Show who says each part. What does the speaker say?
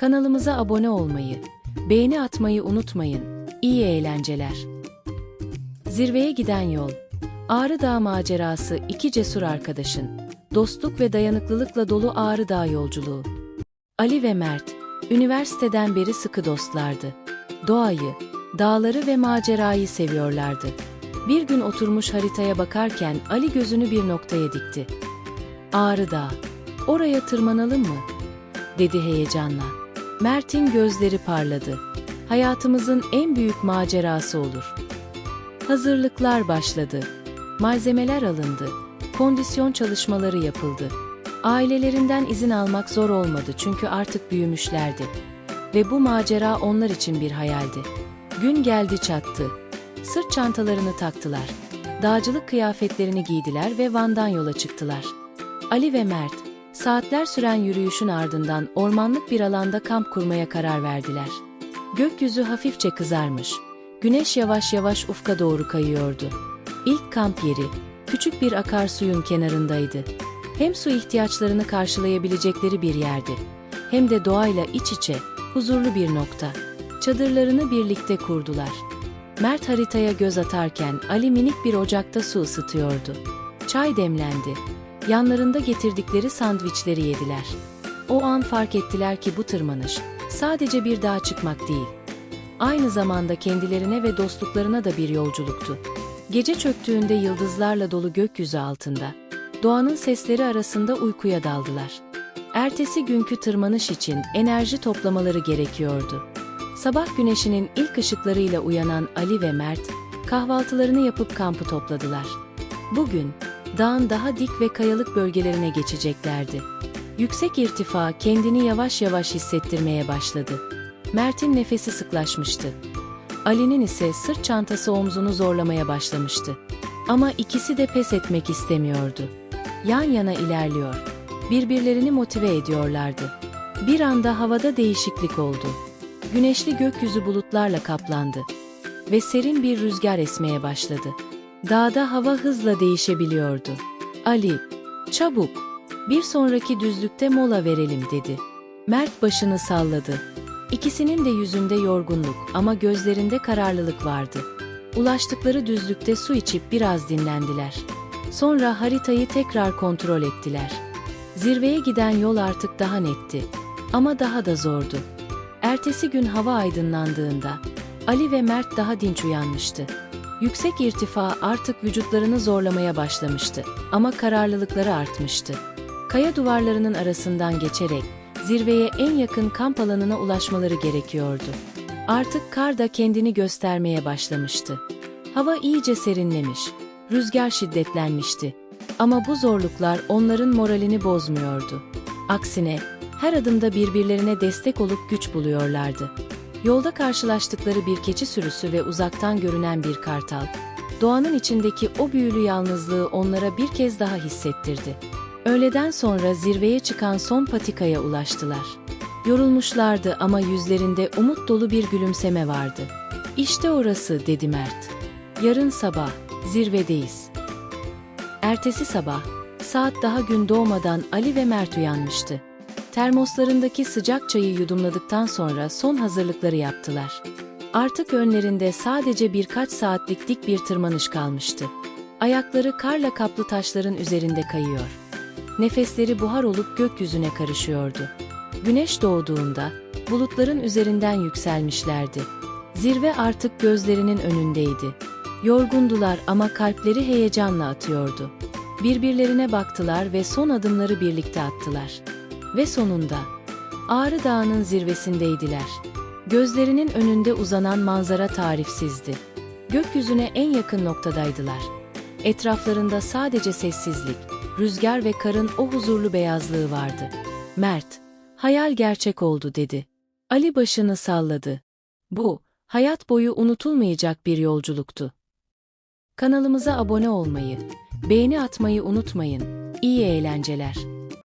Speaker 1: Kanalımıza abone olmayı, beğeni atmayı unutmayın. İyi eğlenceler. Zirveye giden yol. Ağrı Dağı macerası iki cesur arkadaşın. Dostluk ve dayanıklılıkla dolu Ağrı Dağı yolculuğu. Ali ve Mert, üniversiteden beri sıkı dostlardı. Doğayı, dağları ve macerayı seviyorlardı. Bir gün oturmuş haritaya bakarken Ali gözünü bir noktaya dikti. Ağrı Dağı. Oraya tırmanalım mı? dedi heyecanla. Mert'in gözleri parladı. Hayatımızın en büyük macerası olur. Hazırlıklar başladı. Malzemeler alındı. Kondisyon çalışmaları yapıldı. Ailelerinden izin almak zor olmadı çünkü artık büyümüşlerdi. Ve bu macera onlar için bir hayaldi. Gün geldi çattı. Sırt çantalarını taktılar. Dağcılık kıyafetlerini giydiler ve Van'dan yola çıktılar. Ali ve Mert, saatler süren yürüyüşün ardından ormanlık bir alanda kamp kurmaya karar verdiler. Gökyüzü hafifçe kızarmış. Güneş yavaş yavaş ufka doğru kayıyordu. İlk kamp yeri, küçük bir akarsuyun kenarındaydı. Hem su ihtiyaçlarını karşılayabilecekleri bir yerdi, hem de doğayla iç içe, huzurlu bir nokta. Çadırlarını birlikte kurdular. Mert haritaya göz atarken Ali minik bir ocakta su ısıtıyordu. Çay demlendi. Yanlarında getirdikleri sandviçleri yediler. O an fark ettiler ki bu tırmanış sadece bir dağa çıkmak değil. Aynı zamanda kendilerine ve dostluklarına da bir yolculuktu. Gece çöktüğünde yıldızlarla dolu gökyüzü altında, doğanın sesleri arasında uykuya daldılar. Ertesi günkü tırmanış için enerji toplamaları gerekiyordu. Sabah güneşinin ilk ışıklarıyla uyanan Ali ve Mert, kahvaltılarını yapıp kampı topladılar. Bugün, dağın daha dik ve kayalık bölgelerine geçeceklerdi. Yüksek irtifa kendini yavaş yavaş hissettirmeye başladı. Mert'in nefesi sıklaşmıştı. Ali'nin ise sırt çantası omzunu zorlamaya başlamıştı. Ama ikisi de pes etmek istemiyordu. Yan yana ilerliyor. Birbirlerini motive ediyorlardı. Bir anda havada değişiklik oldu. Güneşli gökyüzü bulutlarla kaplandı ve serin bir rüzgar esmeye başladı. Dağda hava hızla değişebiliyordu. Ali, çabuk, bir sonraki düzlükte mola verelim dedi. Mert başını salladı. İkisinin de yüzünde yorgunluk ama gözlerinde kararlılık vardı. Ulaştıkları düzlükte su içip biraz dinlendiler. Sonra haritayı tekrar kontrol ettiler. Zirveye giden yol artık daha netti. Ama daha da zordu. Ertesi gün hava aydınlandığında Ali ve Mert daha dinç uyanmıştı. Yüksek irtifa artık vücutlarını zorlamaya başlamıştı ama kararlılıkları artmıştı. Kaya duvarlarının arasından geçerek zirveye en yakın kamp alanına ulaşmaları gerekiyordu. Artık kar da kendini göstermeye başlamıştı. Hava iyice serinlemiş, rüzgar şiddetlenmişti. Ama bu zorluklar onların moralini bozmuyordu. Aksine her adımda birbirlerine destek olup güç buluyorlardı. Yolda karşılaştıkları bir keçi sürüsü ve uzaktan görünen bir kartal, doğanın içindeki o büyülü yalnızlığı onlara bir kez daha hissettirdi. Öğleden sonra zirveye çıkan son patikaya ulaştılar. Yorulmuşlardı ama yüzlerinde umut dolu bir gülümseme vardı. İşte orası dedi Mert. Yarın sabah zirvedeyiz. Ertesi sabah saat daha gün doğmadan Ali ve Mert uyanmıştı. Termoslarındaki sıcak çayı yudumladıktan sonra son hazırlıkları yaptılar. Artık önlerinde sadece birkaç saatlik dik bir tırmanış kalmıştı. Ayakları karla kaplı taşların üzerinde kayıyor. Nefesleri buhar olup gökyüzüne karışıyordu. Güneş doğduğunda bulutların üzerinden yükselmişlerdi. Zirve artık gözlerinin önündeydi. Yorgundular ama kalpleri heyecanla atıyordu. Birbirlerine baktılar ve son adımları birlikte attılar. Ve sonunda Ağrı Dağı'nın zirvesindeydiler. Gözlerinin önünde uzanan manzara tarifsizdi. Gökyüzüne en yakın noktadaydılar. Etraflarında sadece sessizlik, rüzgar ve karın o huzurlu beyazlığı vardı. Mert, hayal gerçek oldu dedi. Ali başını salladı. Bu, hayat boyu unutulmayacak bir yolculuktu. Kanalımıza abone olmayı, beğeni atmayı unutmayın. İyi eğlenceler.